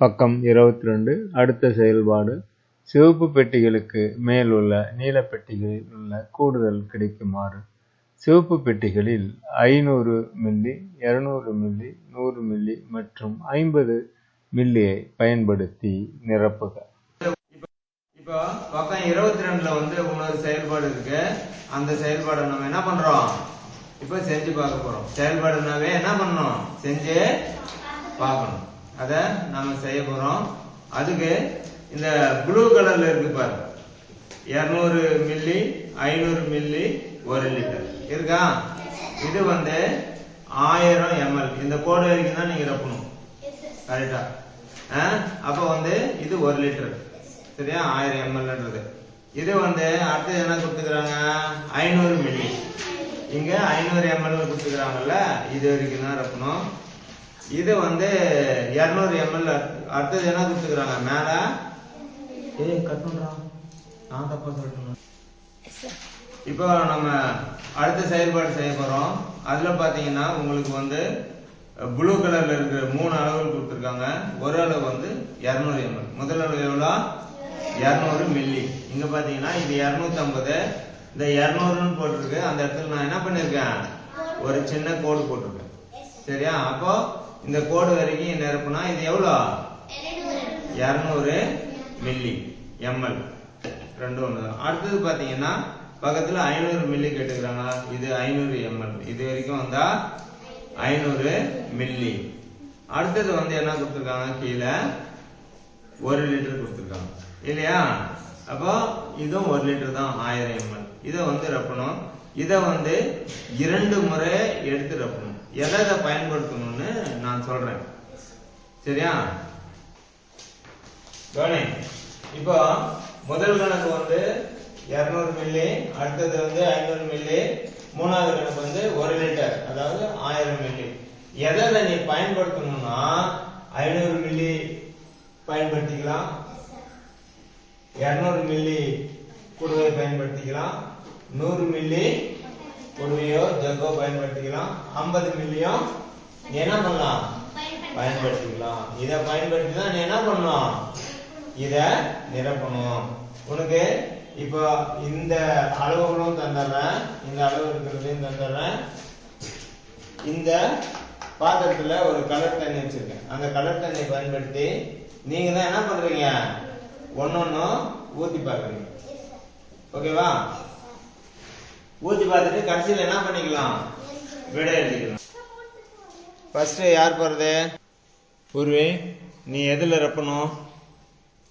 பக்கம் இருபத்தி ரெண்டு அடுத்த செயல்பாடு சிவப்பு பெட்டிகளுக்கு மேல் உள்ள நீல பெட்டிகளில் உள்ள கூடுதல் கிடைக்குமாறு. சிவப்பு பெட்டிகளில் ஐநூறு மில்லி இருநூறு மில்லி நூறு மில்லி மற்றும் ஐம்பது மில்லியை பயன்படுத்தி நிரப்புக. இப்போ பக்கம் இருபத்தி ரெண்டுல வந்து இன்னொரு செயல்பாடு இருக்கு. அந்த செயல்பாடை நம்ம என்ன பண்றோம்? இப்போ செஞ்சு பார்க்க போறோம். செயல்பாடுனாவே என்ன பண்ணணும்? செஞ்சு பார்க்கணும். அதை நாம் செய்ய போறோம். அதுக்கு இந்த ப்ளூ கலர்ல இருக்கு பாரு. இருநூறு மில்லி ஐநூறு மில்லி ஒரு லிட்டர் இருக்கா? இது வந்து ஆயிரம் எம்எல் இந்த கோடு வரைக்கும் தான் நீங்க ரப்பணும் கரெக்டா அப்ப வந்து இது ஒரு லிட்டர் சரியா? ஆயிரம் எம்எல்ன்றது இது வந்து அடுத்து என்ன கொடுத்துக்கிறாங்க? ஐநூறு மில்லி இங்க ஐநூறு எம்எல் கொடுத்துக்கிறாங்கல்ல இது வரைக்கும் தான் ரப்பணும் இது வந்து இருநூறு எம்எல் அடுத்தது என்ன கொடுத்துக்கிறாங்க மேல? ஏய் கட் பண்றான் நான் தப்பா சொல்லிட்டேன் இப்போ நம்ம அடுத்த செயல்பாடு செய்ய போறோம். அதுல பாத்தீங்கன்னா உங்களுக்கு வந்து ப்ளூ கலர்ல இருக்கிற மூணு அளவுகள் கொடுத்துருக்காங்க. ஒரு அளவு வந்து 200 எம்எல் முதல் அளவு எவ்வளோ? 200 மில்லி இங்க பாத்தீங்கன்னா இது 250 இந்த 200ன்னு போட்டிருக்கு. அந்த இடத்துல நான் என்ன பண்ணிருக்கேன்? ஒரு சின்ன கோடு போட்டிருக்கேன். சரியா? அப்போ இந்த கோடு வரைக்கும் நிரப்புனா இது எவ்வளோ? 200 மில்லி எம்எல். ரெண்டு ஒன்று தான் அடுத்தது பார்த்தீங்கன்னா பக்கத்தில் ஐநூறு மில்லி கேட்டுக்கிறாங்க. இது ஐநூறு எம்எல். இது வரைக்கும் வந்தா ஐநூறு மில்லி. அடுத்தது வந்து என்ன கொடுத்துருக்காங்க? கீழே ஒரு லிட்டர் கொடுத்துருக்காங்க. இல்லையா? அப்போ இதுவும் ஒரு லிட்டர் தான் ஆயிரம் எம்எல். இதை வந்து ரப்பணும். இதை வந்து இரண்டு முறை எடுத்து ரப்பணும். எதை எதை பயன்படுத்தணும்னு நான் சொல்றேன். சரியா? கவனி. இப்போ முதல் கணக்கு வந்து 200 மில்லி அடுத்தது வந்து ஐநூறு மில்லி மூணாவது கணக்கு வந்து ஒரு லிட்டர் அதாவது ஆயிரம் மில்லி எதை எதை நீ பயன்படுத்தணும்னா ஐநூறு மில்லி பயன்படுத்திக்கலாம். 200 மில்லி குடுவை பயன்படுத்திக்கலாம். நூறு மில்லி குடுவையோ ஜக்கோ பயன்படுத்திக்கலாம். 50 மில்லியும் என்ன பண்ணலாம்? பயன்படுத்திக்கலாம். இதை பயன்படுத்தி தான் நீ என்ன பண்ணணும் இத நிரப்பணும். உனக்கு இப்போ இந்த அளவுகளும் தந்துடுறேன். இந்த அளவு இருக்கிறதையும் தந்துடுறேன். இந்த பாத்திரத்துல ஒரு கலர் தண்ணி வச்சிருக்கேன். அந்த கலர் தண்ணியை பயன்படுத்தி நீங்க தான் என்ன பண்றீங்க? ஒன்னொன்னும் ஊத்தி பாக்குறீங்க ஓகேவா ஊத்தி பார்த்துட்டு கடைசியில் என்ன பண்ணிக்கலாம்? விடை எழுதிக்கலாம். ஃபர்ஸ்ட் யார் போறது? பூர்வி நீ எதுல ரப்பணும்?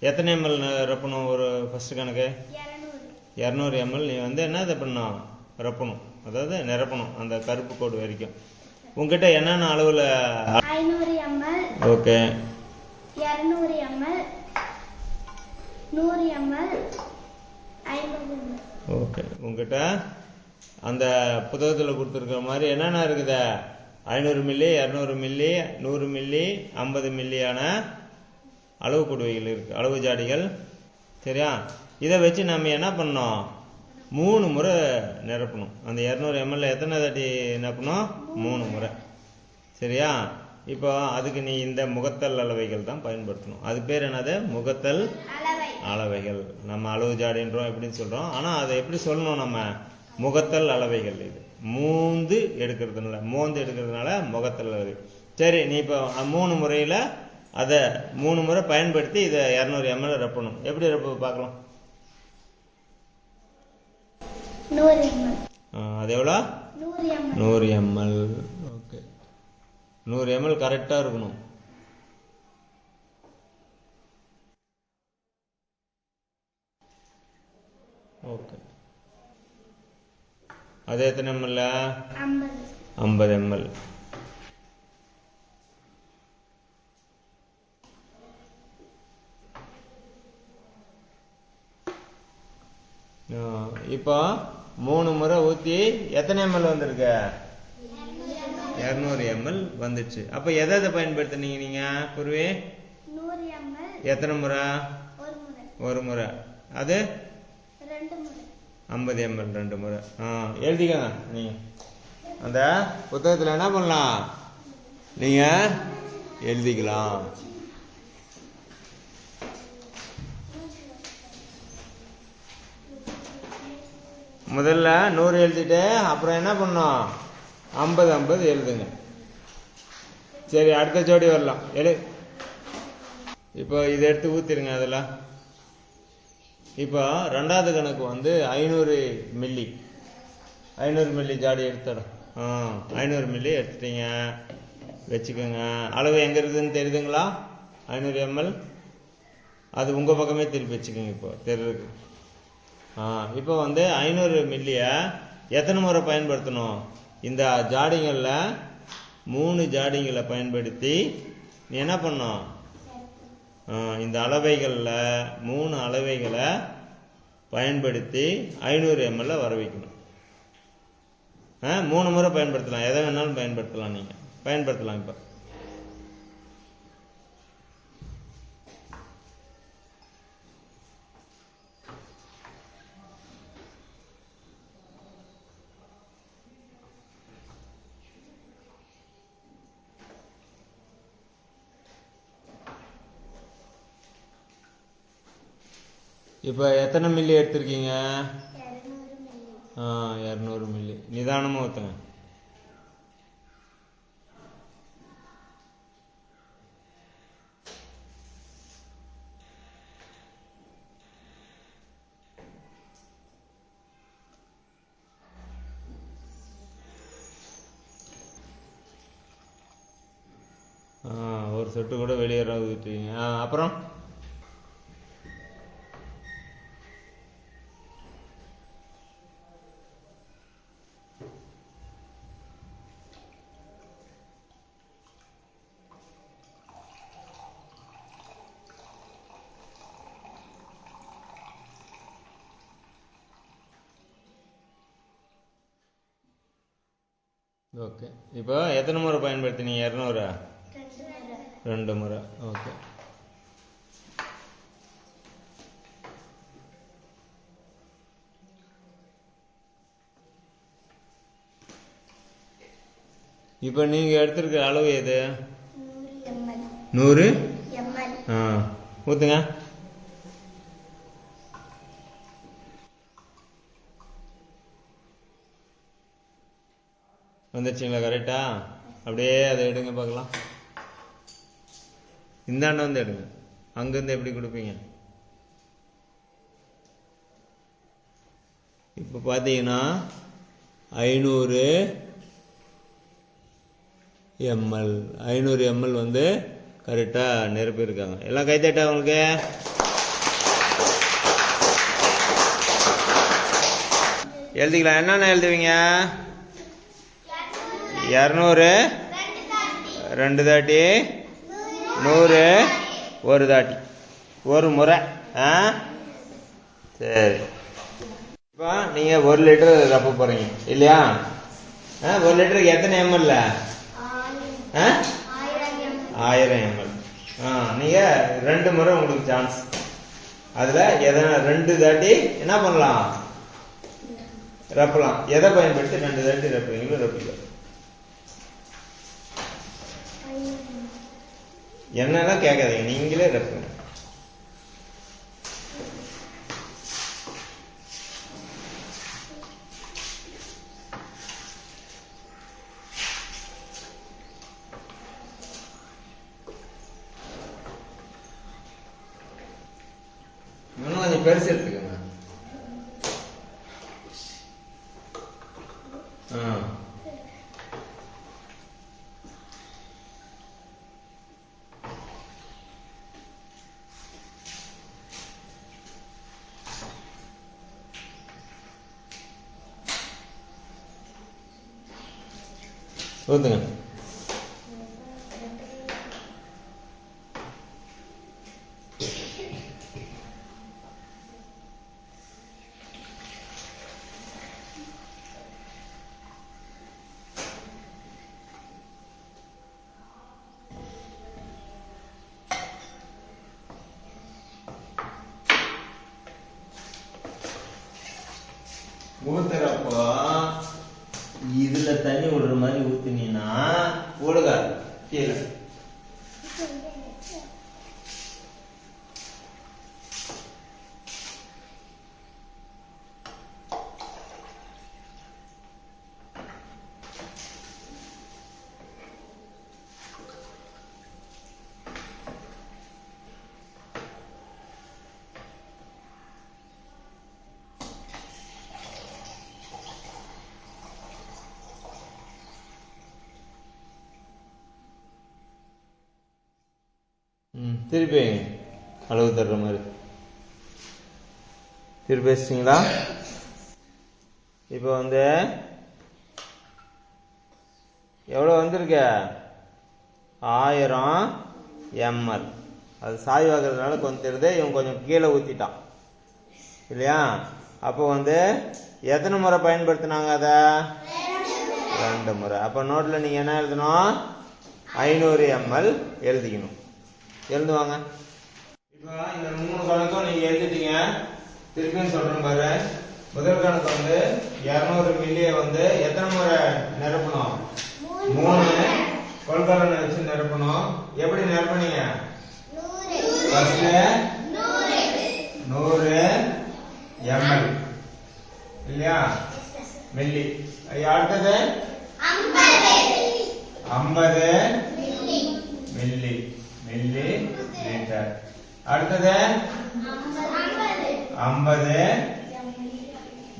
எத்தனை எம்எல் ரப்பணும் ஒரு ஃபர்ஸ்ட் கணக்கு? இரநூறு எம்எல் நீ வந்து என்ன இது பண்ணணும் ரப்பணும். அதாவது நிரப்பணும் அந்த கருப்பு கோடு வரைக்கும். உங்ககிட்ட என்னென்ன அளவுல? ஓகே இரநூறு எம்எல் நூறு எம்எல் ஐம்பது எம்எல் ஓகே உங்ககிட்ட அந்த புத்தகத்தில் கொடுத்துருக்கிற மாதிரி என்னென்ன இருக்குது? ஐநூறு மில்லி இரநூறு மில்லி நூறு மில்லி ஐம்பது மில்லியான அளவு குடுவைகள் இருக்கு அளவு ஜாடிகள் சரியா? இதை வச்சு நம்ம என்ன பண்ணோம் மூணு முறை நிரப்பணும். அந்த இரநூறு எம்எல்ஏ எத்தனை தாட்டி நிரப்பணும்? மூணு முறை. சரியா? இப்போ அதுக்கு நீ இந்த முகத்தல் அளவைகள் தான் பயன்படுத்தணும். அது பேர் என்னது? முகத்தல் அளவை. அளவைகள். நம்ம அளவு ஜாடின்றோம் எப்படின்னு சொல்றோம். ஆனா அதை எப்படி சொல்லணும் நம்ம? முகத்தல் அளவைகள் இது. மூந்து எடுக்கிறதுனால மோந்து எடுக்கிறதுனால முகத்தல் அளவை. சரி நீ இப்போ மூணு முறையில அதை மூணு முறை பயன்படுத்தி இதை இரநூறு எம்எல் ரப்பணும். எப்படி ரப்ப பார்க்கலாம்? அது எவ்வளோ? நூறு எம்எல் ஓகே. நூறு எம்எல் கரெக்டாக இருக்கணும். ஓகே. அது எத்தனை ஐம்பது. ஐம்பது எம்எல் இப்போ மூணு முறை ஊற்றி எத்தனை எம்எல் வந்திருக்கு? இரநூறு எம்எல் வந்துச்சு. அப்போ எதை எதை பயன்படுத்துனீங்க நீங்கள் குருவி? எம்எல் எத்தனை முறை. ஒரு முறை. அது? ஐம்பது எம்எல் ரெண்டு முறை. ஆ எழுதிக்கோங்க நீங்கள் அந்த புத்தகத்தில் என்ன பண்ணலாம்? நீங்கள் எழுதிக்கலாம். முதல்ல நூறு எழுதிட்டு அப்புறம் என்ன பண்ணோம் ஐம்பது ஐம்பது எழுதுங்க. சரி அடுத்த ஜோடி வரலாம். எழு இப்போ இதை எடுத்து ஊற்றிடுங்க அதெல்லாம் இப்போ ரெண்டாவது கணக்கு வந்து ஐநூறு மில்லி. ஐநூறு மில்லி ஜாடி எடுத்துடும் ஆ ஐநூறு மில்லி எடுத்துட்டீங்க. வச்சுக்கோங்க. அளவு எங்கே இருக்குதுன்னு தெரியுதுங்களா? ஐநூறு எம்எல். அது உங்கள் பக்கமே திருப்பி வச்சுக்கோங்க இப்போ. தெரியுது. ஆ இப்போ வந்து ஐநூறு மில்லியை எத்தனை முறை பயன்படுத்தணும்? இந்த ஜாடிங்களில் மூணு ஜாடிங்களை பயன்படுத்தி நீ என்ன பண்ணோம் இந்த அளவைகளில் மூணு அளவைகளை பயன்படுத்தி ஐநூறு எம்எல்ல வர வைக்கணும் ஆ, மூணு முறை பயன்படுத்தலாம். எதை வேணாலும் பயன்படுத்தலாம் நீங்கள் பயன்படுத்தலாம் இப்போ. இப்போ எத்தனை மில்லி எடுத்திருக்கீங்க? ஆ இரநூறு மில்லி. நிதானமாக ஊற்றுங்க ஆ ஒரு சொட்டு கூட வெளியேற ஊற்றுவீங்க ஆ அப்புறம்? ஓகே இப்போ எத்தனை முறை பயன்படுத்தினீங்க? இரநூறு? ரெண்டு முறை. ஓகே இப்போ நீங்கள் எடுத்திருக்கிற அளவு எது? நூறு ஆ. ஊற்றுங்க வந்துருச்சுங்களா கரெக்டா அப்படியே அதை எடுங்க பார்க்கலாம். இந்தாண்ட வந்து எடுங்க. அங்கேருந்து எப்படி கொடுப்பீங்க? இப்போ பார்த்தீங்கன்னா ஐநூறு எம்எல். ஐநூறு எம்எல் வந்து கரெக்டாக நிரப்பியிருக்காங்க. எல்லாம் கைத்தட்டா உங்களுக்கு? எழுதிக்கலாம். என்னென்ன எழுதுவீங்க? இரநூறு ரெண்டு தாட்டி நூறு ஒரு தாட்டி. ஒரு முறை ஆ? சரி. இப்போ நீங்கள் ஒரு லிட்டர் ரப்ப போகிறீங்க இல்லையா? ஆ ஒரு லிட்டருக்கு எத்தனை எம்எல்ல ஆ? ஆயிரம் எம்எல் ஆ நீங்கள் ரெண்டு முறை உங்களுக்கு சான்ஸ் அதில் எதனா ரெண்டு தாட்டி என்ன பண்ணலாம்? ரப்பலாம். எதை பயன்படுத்தி ரெண்டு தாட்டி ரப்புறீங்களோ ரப்பிக்கலாம் என்னெல்லாம் கேட்காதீங்க நீங்களே ரப்புங்க இன்னும் கொஞ்சம் பெருசு எடுத்துக்கோங்க. ஆ. Look at மாதிரி ஊத்துனீங்கன்னா ஒழுகாது கீழே திருப்பி அளவு தர்ற மாதிரி. திருப்பி வச்சிட்டிங்களா? இப்போ வந்து எவ்வளோ வந்திருக்க? ஆயிரம் எம்எல். அது சாய் வாக்குறதுனால கொஞ்சம் தெரியுது இவன் கொஞ்சம் கீழே ஊற்றிட்டான் இல்லையா? அப்போ வந்து எத்தனை முறை பயன்படுத்தினாங்க அதை? ரெண்டு முறை. அப்போ நோட்டில் நீங்கள் என்ன எழுதணும்? ஐநூறு எம்எல் எழுதிக்கணும். எழுதுவாங்க. இப்போ இந்த மூணு கணக்கும் நீங்க எழுதிட்டீங்க. திருப்பியும் சொல்றேன் பாரு. முதல் கணக்கு வந்து 200 மில்லிய வந்து எத்தனை முறை நிரப்பணும்? மூணு. கொள்கலனை வச்சு நிரப்பணும். எப்படி நிரப்புனீங்க நூறு ஃபர்ஸ்ட் நூறு நூறு எம்எல் இல்லையா மில்லி ஐயா, அடுத்தது ஐம்பது ஐம்பது மில்லி மில்லி மில்லி லிட்டர் அடுத்தது ஐம்பது ஐம்பது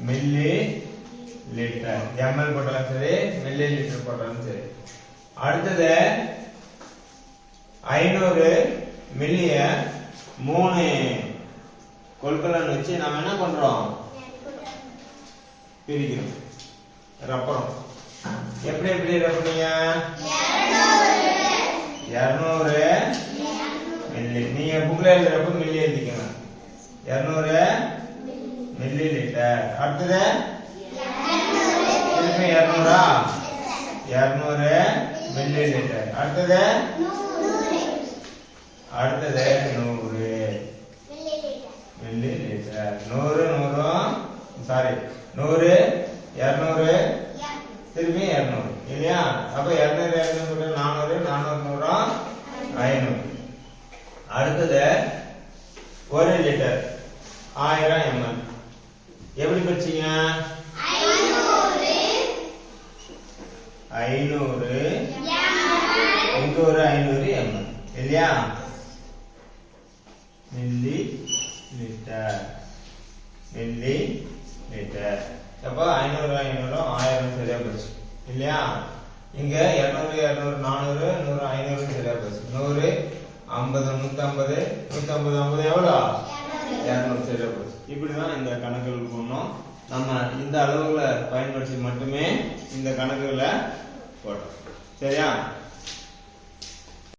மில்லி லிட்டர் எம்எல் போட்டாலும் சரி மில்லி லிட்டர் போட்டாலும் சரி. அடுத்தது ஐநூறு மில்லிய மூணு கொள்கலன் வச்சு நம்ம என்ன பண்றோம்? பிரிக்கிறோம். ரப்பரம் எப்படி எப்படி ரப்பறீங்க இருநூறு மில்லி. நீங்க புக்ல எழுதுறப்ப மில்லி எழுதிக்கணும் இருநூறு மில்லி லிட்டர் அடுத்தது திருப்பி இருநூறா? இருநூறு. மில்லி லிட்டர் அடுத்தது அடுத்தது நூறு. மில்லி லிட்டர் நூறு. நூறும் சாரி நூறு இருநூறு. திருப்பி இருநூறு. இல்லையா? அப்ப இருநூறு இருநூறு நானூறு நானூறு நூறும் ஐநூறு. அடுத்தது ஒரு லிட்டர் ஆயிரம் எம்எல். எப்படி பிரிச்சீங்க ஐநூறு. இங்க ஒரு ஐநூறு எம்எல் இல்லையா? மில்லி லிட்டர் மில்லி லிட்டர் அப்போ ஐநூறு ஐநூறு ஆயிரம் சரியா போச்சு. இல்லையா? இங்க இருநூறு இருநூறு நானூறு நூறு ஐநூறு சரியா போச்சு. நூறு ஐம்பது நூத்தம்பது நூத்தம்பது ஐம்பது எவ்வளோ? இரநூறு சரியா போச்சு இப்படிதான் இந்த கணக்குகள் போடணும். நம்ம இந்த அளவுகளை பயன்படுத்தி மட்டுமே இந்த கணக்குகளை போடுறோம் சரியா?